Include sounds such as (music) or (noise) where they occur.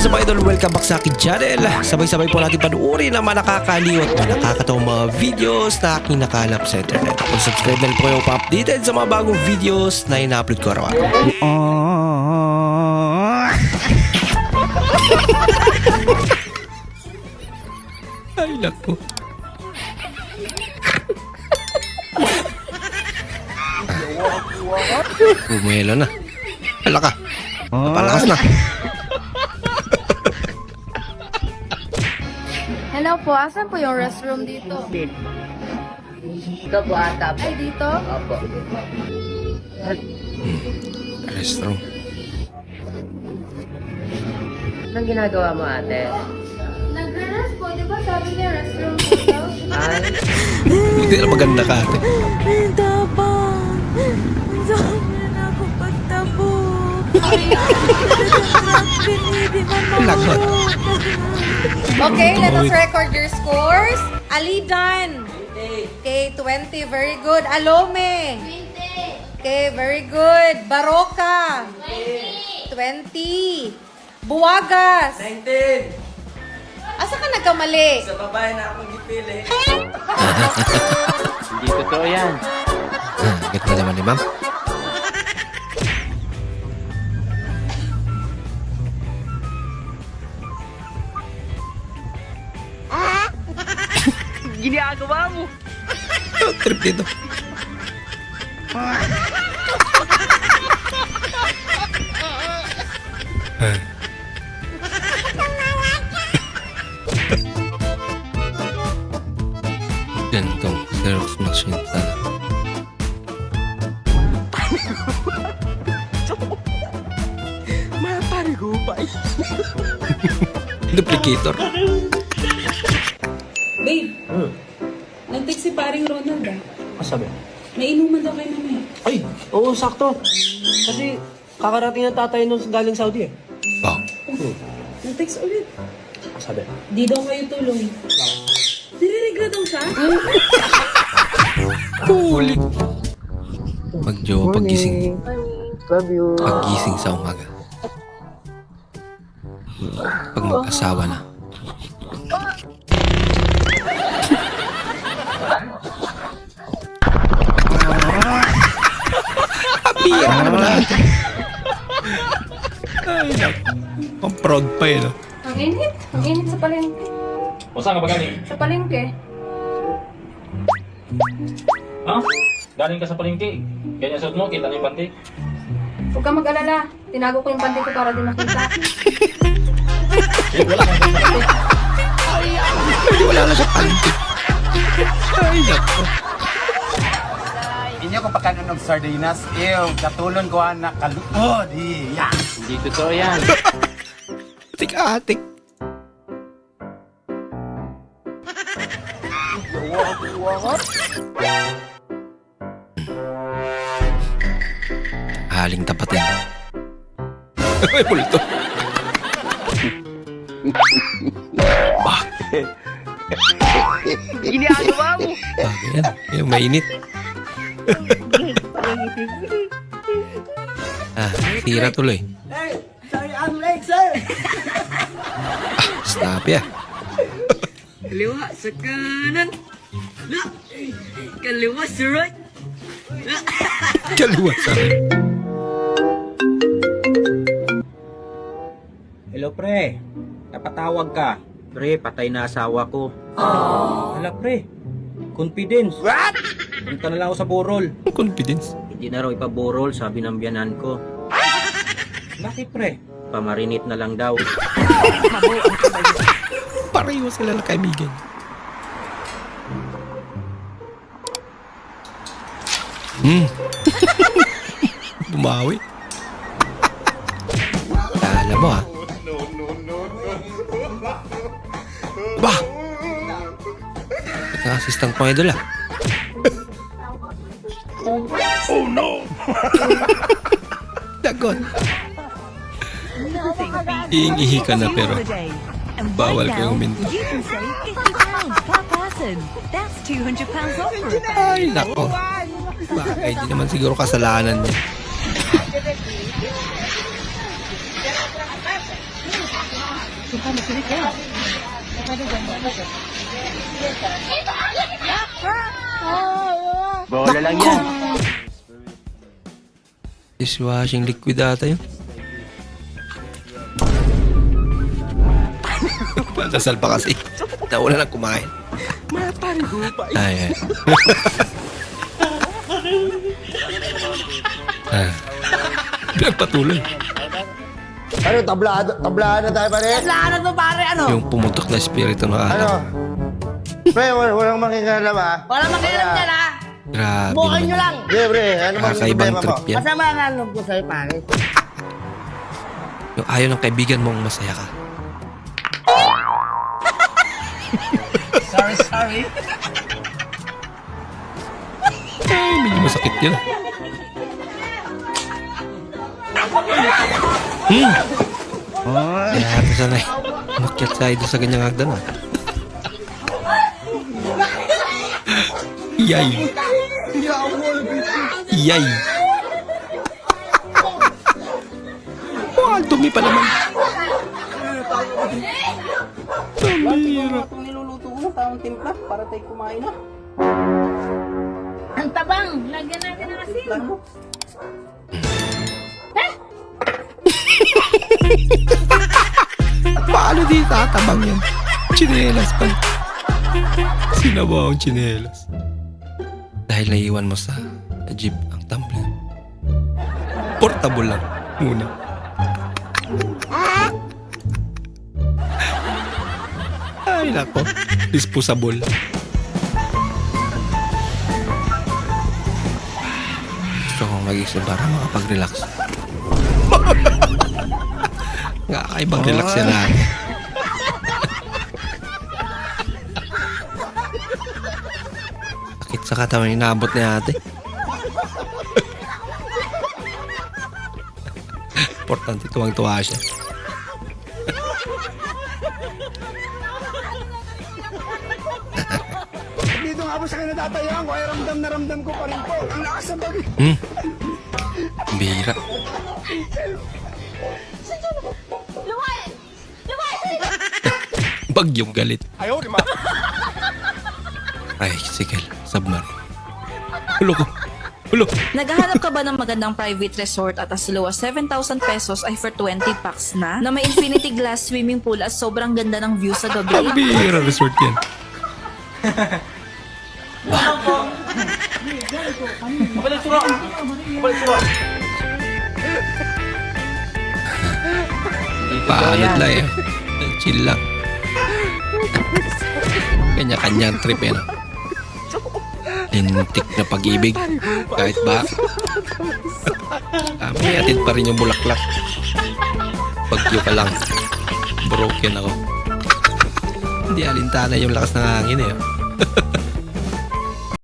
is up idol? Welcome back sa akin channel. Sabay-sabay po natin panuorin ang mga nakakaliw at mga nakakatawang mga videos na aking nakalap sa internet. Kung subscribe na po kayo pa-updated sa mga bagong videos na ina-upload ko araw-araw. (laughs) Ay, naku. Bumelo na. Hala ka. Napalakas na. Hello po, asan po yung restroom dito? Ito po ata po. Ay, dito? Opo. Restroom. Anong ginagawa mo ate? Nagre-rest po, di ba sabi niya restroom dito? Ay, Buti na maganda ka ate. Lagot. Okay, let us record your scores. Alidan. Okay, 20. Very good. Alome. 20. Okay, very good. Baroka. 20. Buwagas. 19! Asa ka nagkamali? Sa babae na akong gipili. (laughs) Hindi totoo yan. (laughs) Ah, ganda naman ni ma'am. Ginagawa mo! Oh, trip dito. Gantong Xerox machine sana. Duplicator. Nag-text si paring Ronald ah. Masabi? May inuman daw kayo mamaya. Ay, oo, sakto. Kasi kakarating ng tatay nung galing Saudi eh. Oh, Nag-text ulit. Masabi? Di daw kayo tuloy. Nire-regret daw siya? (laughs) huli. Pag-jowa, pag-gising. Love you. Pag-gising sa umaga. Pag mag-asawa na. Happy ka naman natin. Ay, naku. Ang proud pa yun. ah. Ang init. Ang init sa palengke. O saan ka ba galing? Sa palengke. Ha? Galing ka sa palengke. Ganyan suot mo, kita na yung panty. Huwag ka mag-alala. Tinago ko yung panty ko para di makita. Eh, wala kang panty. Hindi wala na sa panty. Ay, naku. Inyo kung pagkanon ng sardinas, ew, katulon ko na kalukod, yeah. Hindi totoo yan. Atik-atik. Haling tapatin. (laughs) Ay, multo. bah, Ginagawa mo! yan. Yung mainit. Ah, tira tuloy. Hey, sorry, ang late, sir! Stop ya. Kaliwa sa kanan. Kaliwa sa right. Kaliwa sa Hello pre, napatawag ka. Pre, patay na asawa ko. Hala pre, confidence. What? Punta na lang ako sa burol. confidence. Hindi na raw ipaburol, sabi ng biyanan ko. Bakit pre? Pamarinit na lang daw. Pareho sila na kaibigan. Hmm. (laughs) Bumawi. Kala mo ah. Ba! Naka-assistant pang idol ah. Oh no! (laughs) Dagon. Iing-ihi ka na pero bawal kayong minto. You can save 50 pounds per person. That's 200 pounds off for a Ay, nako. Bagay, di naman siguro kasalanan niya. Bola lang yan. Dishwashing liquid ata yun. Dasal pa kasi. Nauna na kumain. Ay, ay. ah. Pinagpatuloy. Ano, tablado, tablahan na tayo pare? Tablahan na to pare, ano? Yung pumutok na espiritu ng Ano? Pre, wal- walang makikialam ah. Wala makialam dyan ha. Grabe Bukan nyo naman. lang. Hindi, pre, ano bang Kakaibang problema mo? trip yan. Masama nga ang loob ko sa'yo pare. Yung ayaw ng kaibigan mong masaya ka. Sorry, sorry. Ay, medyo masakit yun. Hmm. Kaya ito sanay. Umakyat tayo doon sa ganyang hagdan ah. Yay! Yay! Oh, ang dumi pa naman. Pambira. Itong niluluto ko na tamang timpla para tayo kumain na. Ang tabang. Lagyan natin ng asin. (laughs) Paano di tatabang yan? Chinelas pa. Sinabaw ang chinelas. Dahil naiwan mo sa jeep ang tumbler. Portable lang muna. Ay nako, disposable. Gusto kong magising para makapag-relax. (laughs) Kakaibang relax yan natin. Sa katawan inaabot ni ate. Importante tuwang-tuwa siya. Dito nga po sa kanya ko, ay ramdam na ramdam ko pa rin po. Ang lakas ng bagay. Hmm. Bira. Bagyong galit. Ayaw, di ma. Ay, sige. Submarine. Hulo ko. Hulo. Naghahanap ka ba ng magandang private resort at as low as 7,000 pesos ay for 20 packs na? Na may infinity glass swimming pool at sobrang ganda ng view sa Ang gabi? bira resort yan. Paanod lang eh. Chill lang. Kanya-kanyang trip yan. Lintik na pag-ibig. Kahit ba. Kami atid pa rin yung bulaklak. Bagyo ka lang. Broken ako. Hindi alintana yung lakas ng hangin eh. (laughs)